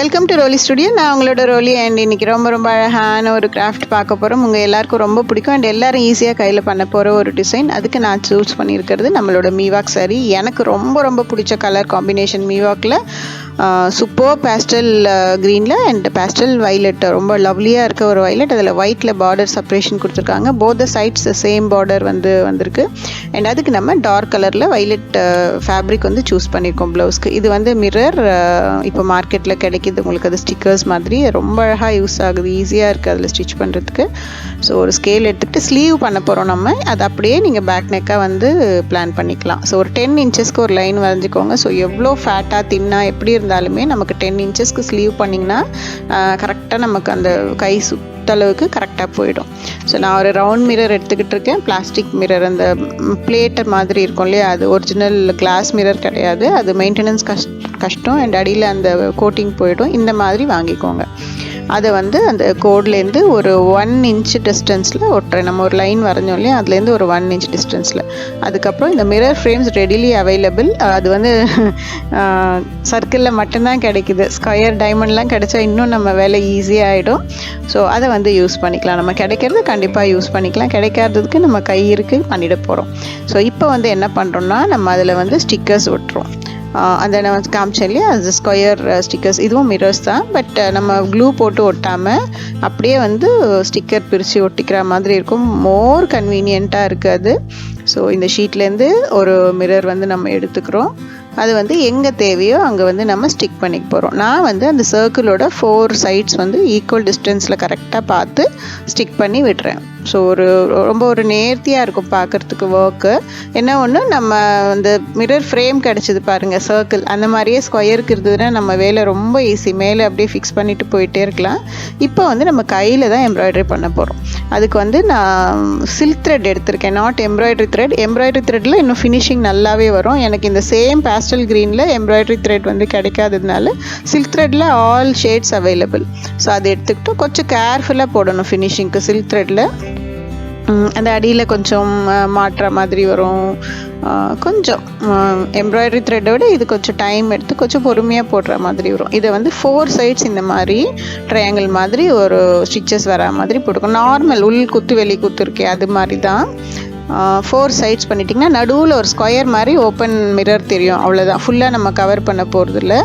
Welcome to ரோலி studio நான் உங்களோட ரோலி and இன்னைக்கு ரொம்ப ரொம்ப அழகான ஒரு கிராஃப்ட் பார்க்க போகிறோம் உங்கள் எல்லாருக்கும் ரொம்ப பிடிக்கும். அண்ட் எல்லாரும் ஈஸியாக கையில் பண்ண போகிற ஒரு டிசைன் அதுக்கு நான் சூஸ் பண்ணியிருக்கிறது நம்மளோட மீவாக் சரி எனக்கு ரொம்ப ரொம்ப பிடிச்ச கலர் காம்பினேஷன் மீவாக்கில் சூப்பர் பேஸ்டல் க்ரீனில் அண்ட் பேஸ்டல் வைலட் ரொம்ப லவ்லியாக இருக்க ஒரு வைலட் அதில் ஒயிட்டில் பார்டர் செப்பரேஷன் கொடுத்துருக்காங்க. Both the sides same border வந்து வந்திருக்கு. அண்ட் அதுக்கு நம்ம டார்க் கலரில் வைலட் ஃபேப்ரிக் வந்து சூஸ் பண்ணியிருக்கோம் ப்ளவுஸ்க்கு இது வந்து மிரர் இப்போ மார்க்கெட்டில் கிடைக்கிது. உங்களுக்கு அது ஸ்டிக்கர்ஸ் மாதிரி. ரொம்ப அழகாக யூஸ் ஆகுது. ஈஸியாக இருக்குது அதில் ஸ்டிச் பண்ணுறதுக்கு ஸோ ஒரு ஸ்கேல் எடுத்துகிட்டு ஸ்லீவ் பண்ண போகிறோம் நம்ம. அது அப்படியே நீங்கள் பேக் நெக்காக வந்து பிளான் பண்ணிக்கலாம். ஸோ ஒரு டென் இன்ச்சஸ்க்கு ஒரு லைன் வரைஞ்சிக்கோங்க. ஸோ எவ்வளோ ஃபேட்டாக தின்னா எப்படி இருந்தாலுமே நமக்கு டென் இன்ச்சஸ்க்கு ஸ்லீவ் பண்ணிங்கன்னா கரெக்டாக நமக்கு அந்த கை சுத்தளவுக்கு கரெக்டாக போயிடும். ஸோ நான் ஒரு ரவுண்ட் மிரர் எடுத்துக்கிட்டு இருக்கேன். பிளாஸ்டிக் மிரர் அந்த பிளேட்டர் மாதிரி இருக்கும் இல்லையா? அது ஒரிஜினல் கிளாஸ் மிரர் கிடையாது. அது மெயின்டெனன்ஸ் கஷ் கஷ்டம். அண்ட் அடியில் அந்த கோட்டிங் போயிடும். இந்த மாதிரி வாங்கிக்கோங்க. அதை வந்து அந்த கோட்லேருந்து ஒரு ஒன் இன்ச் டிஸ்டன்ஸில் ஒட்டுறேன். நம்ம ஒரு லைன் வரைஞ்சோம் இல்லையா? அதுலேருந்து ஒரு ஒன் இன்ச் டிஸ்டன்ஸில் அதுக்கப்புறம் இந்த மிரர் ஃப்ரேம்ஸ் ரெடிலி அவைலபிள் அது வந்து சர்க்கிளில் மட்டும்தான் கிடைக்குது. ஸ்கொயர் டைமண்ட்லாம் கிடைச்சா இன்னும் நம்ம வேலை ஈஸியாக ஆகிடும் ஸோ அதை வந்து யூஸ் பண்ணிக்கலாம். நம்ம கிடைக்கிறது கண்டிப்பாக யூஸ் பண்ணிக்கலாம். கிடைக்காததுக்கு நம்ம கை இருக்குது பண்ணிட போகிறோம் ஸோ இப்போ வந்து என்ன பண்ணுறோம்னா நம்ம அதில் வந்து ஸ்டிக்கர்ஸ் ஒட்டுறோம். அந்த நான் வந்து காமிச்சேன் இல்லையா? அது ஸ்கொயர் ஸ்டிக்கர்ஸ் இதுவும் மிரர்ஸ் தான். பட் நம்ம க்ளூ போட்டு ஒட்டாமல் அப்படியே வந்து ஸ்டிக்கர் பிரித்து ஒட்டிக்கிற மாதிரி இருக்கும். மோர் கன்வீனியண்ட்டாக இருக்குது அது. ஸோ இந்த ஷீட்லேருந்து ஒரு மிரர் வந்து நம்ம எடுத்துக்கிறோம். அது வந்து எங்கே தேவையோ அங்கே வந்து நம்ம ஸ்டிக் பண்ணிக்க போகிறோம் நான் வந்து அந்த சர்க்கிளோட ஃபோர் சைட்ஸ் வந்து ஈக்குவல் டிஸ்டன்ஸில் கரெக்டாக பார்த்து ஸ்டிக் பண்ணி விடுறேன். ஸோ ஒரு ரொம்ப ஒரு நேர்த்தியாக இருக்கும் பார்க்குறதுக்கு ஒர்க்கு என்ன ஒன்று நம்ம அந்த மிரர் ஃப்ரேம் கிடச்சிது பாருங்கள் சர்க்கிள் அந்த மாதிரியே ஸ்கொயருக்கு இருந்ததுன்னா நம்ம வேலை ரொம்ப ஈஸி மேலே அப்படியே ஃபிக்ஸ் பண்ணிட்டு போயிட்டே இருக்கலாம். இப்போ வந்து நம்ம கையில் தான் எம்ப்ராய்டரி பண்ண போகிறோம் அதுக்கு வந்து நான் சில்க் த்ரெட் எடுத்திருக்கேன். நாட் எம்ப்ராய்டரி த்ரெட் எம்ப்ராய்டரி த்ரெட்டில் இன்னும் ஃபினிஷிங் நல்லாவே வரும். எனக்கு இந்த சேம் பேஸ்டல் க்ரீனில் எம்ப்ராய்டரி த்ரெட் வந்து கிடைக்காததுனால சில்க் த்ரெட்டில் ஆல் ஷேட்ஸ் அவைலபிள் ஸோ அதை எடுத்துக்கிட்டு கொஞ்சம் கேர்ஃபுல்லாக போடணும் ஃபினிஷிங்க்கு சில்க் த்ரெட்டில் அந்த அடியில் கொஞ்சம் மாட்டுற மாதிரி வரும். கொஞ்சம் எம்ப்ராய்டரி த்ரெட்டை விட இது கொஞ்சம் டைம் எடுத்து கொஞ்சம் பொறுமையாக போடுற மாதிரி வரும். இதை வந்து ஃபோர் சைட்ஸ் இந்த மாதிரி ட்ரையாங்கிள் மாதிரி ஒரு ஸ்டிச்சஸ் வர மாதிரி போட்டுக்கணும் நார்மல் உள் குத்து வெளி குத்து இருக்கே அது மாதிரி தான். ஃபோர் சைட்ஸ் பண்ணிட்டிங்கன்னா நடுவில் ஒரு ஸ்கொயர் மாதிரி ஓப்பன் மிரர் தெரியும். அவ்வளோதான் ஃபுல்லாக நம்ம கவர் பண்ண போகிறதில்ல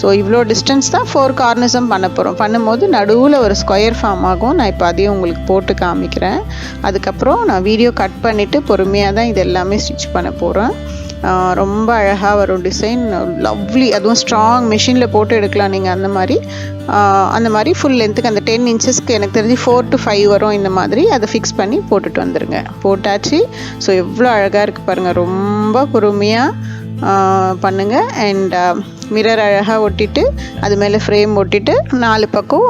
ஸோ இவ்வளோ டிஸ்டன்ஸ் தான் ஃபோர் கார்னர்ஸும் பண்ண போகிறோம் பண்ணும்போது நடுவில் ஒரு ஸ்கொயர் ஃபார்ம் ஆகும். நான் இப்போ அதையும் உங்களுக்கு போட்டு காமிக்கிறேன். அதுக்கப்புறம் நான் வீடியோ கட் பண்ணிவிட்டு பொறுமையாக தான் இது எல்லாமே ஸ்டிச் பண்ண போகிறேன் ரொம்ப அழகாக வரும் டிசைன் லவ்லி அதுவும் ஸ்ட்ராங் மிஷினில் போட்டு எடுக்கலாம் நீங்கள் அந்த மாதிரி. அந்த மாதிரி ஃபுல் லென்த்துக்கு அந்த டென் இன்ச்சஸ்க்கு எனக்கு தெரிஞ்சு ஃபோர் டு ஃபைவ் வரும் இந்த மாதிரி. அதை ஃபிக்ஸ் பண்ணி போட்டுட்டு வந்துடுங்க போட்டாச்சு. ஸோ எவ்வளோ அழகாக இருக்குது பாருங்கள் ரொம்ப பொறுமையாக பண்ணுங்கள் அண்ட் மிரர் அழகாக ஒட்டிட்டு அது மேலே ஃப்ரேம் ஒட்டிட்டு நாலு பக்கம்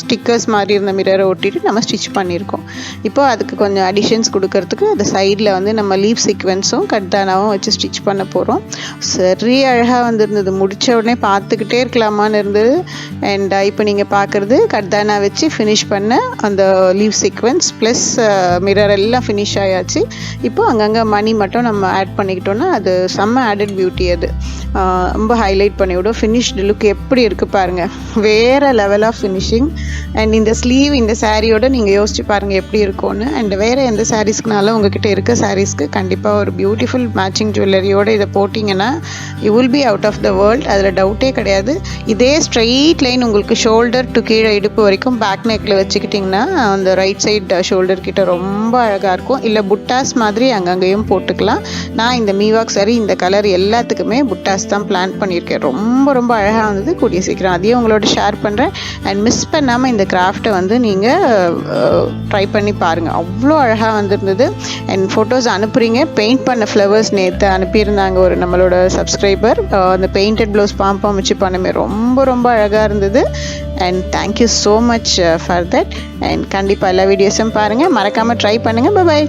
ஸ்டிக்கர்ஸ் மாதிரி இருந்த மிரரை ஒட்டிட்டு நம்ம ஸ்டிச் பண்ணியிருக்கோம். இப்போ அதுக்கு கொஞ்சம் அடிஷன்ஸ் கொடுக்கறதுக்கு அந்த சைடில் வந்து நம்ம லீவ் சீக்வன்ஸும் கட்டானாவும் வச்சு ஸ்டிச் பண்ண போகிறோம் சரி அழகாக வந்துருந்தது. முடித்த உடனே பார்த்துக்கிட்டே இருக்கலாமான்னு இருந்தது. அண்ட் இப்போ நீங்கள் பார்க்குறது கட்தானா வச்சு ஃபினிஷ் பண்ண அந்த லீவ் சீக்வன்ஸ் ப்ளஸ் மிரர் எல்லாம் ஃபினிஷ் ஆயாச்சு. இப்போ அங்கங்கே மணி மட்டும் நம்ம ஆட் பண்ணிக்கிட்டோன்னா அது செம்ம ஆடட் பியூட்டி அது. ரொம்ப ஹைலைட் பண்ணிவிடும் ஃபினிஷ்டு லுக் எப்படி இருக்குது பாருங்கள் வேறு லெவல் ஆஃப் ஃபினிஷிங் அண்ட் இந்த ஸ்லீவ் இந்த சாரியோட நீங்கள் யோசிச்சு பாருங்கள் எப்படி இருக்கும்னு. அண்ட் வேறு எந்த சாரீஸ்க்குனாலும் உங்ககிட்ட இருக்க சாரீஸ்க்கு கண்டிப்பாக ஒரு பியூட்டிஃபுல் மேட்சிங் ஜுவல்லரியோடு இதை போட்டிங்கன்னா you will be out of the world அதில் டவுட்டே கிடையாது. இதே ஸ்ட்ரெயிட் லைன் உங்களுக்கு ஷோல்டர் டு கீழே இடுப்பு வரைக்கும் பேக் நெக்கில் வச்சுக்கிட்டிங்கன்னா அந்த ரைட் சைட் ஷோல்டர் கிட்ட ரொம்ப அழகாக இருக்கும். இல்லை புட்டாஸ் மாதிரி அங்கங்கேயும் போட்டுக்கலாம். நான் இந்த மீவாக் சாரி இந்த கலர் எல்லாத்துக்குமே புட்டாஸ் தான் பிளான் பண்ணியிருக்கேன். ரொம்ப ரொம்ப அழகாக இருந்தது கூடிய சீக்கிரம் அதையும் உங்களோட ஷேர் பண்ணுறேன் அண்ட் மிஸ் பண்ணாமல் இந்த கிராஃப்டை வந்து நீங்கள் ட்ரை பண்ணி பாருங்கள் அவ்வளோ அழகாக வந்திருந்தது. அண்ட் ஃபோட்டோஸ் அனுப்புகிறீங்க பெயிண்ட் பண்ண ஃப்ளவர்ஸ் நேற்று அனுப்பியிருந்தாங்க ஒரு நம்மளோட சப்ஸ்கிரைபர் அந்த பெயிண்டட் ப்ளவுஸ் பாம்பம் வச்சு பண்ணுமே. ரொம்ப ரொம்ப அழகாக இருந்தது. And thank you so much for that and கண்டிப்பாக எல்லா வீடியோஸும் பாருங்கள் மறக்காமல் ட்ரை பண்ணுங்கள் பாய்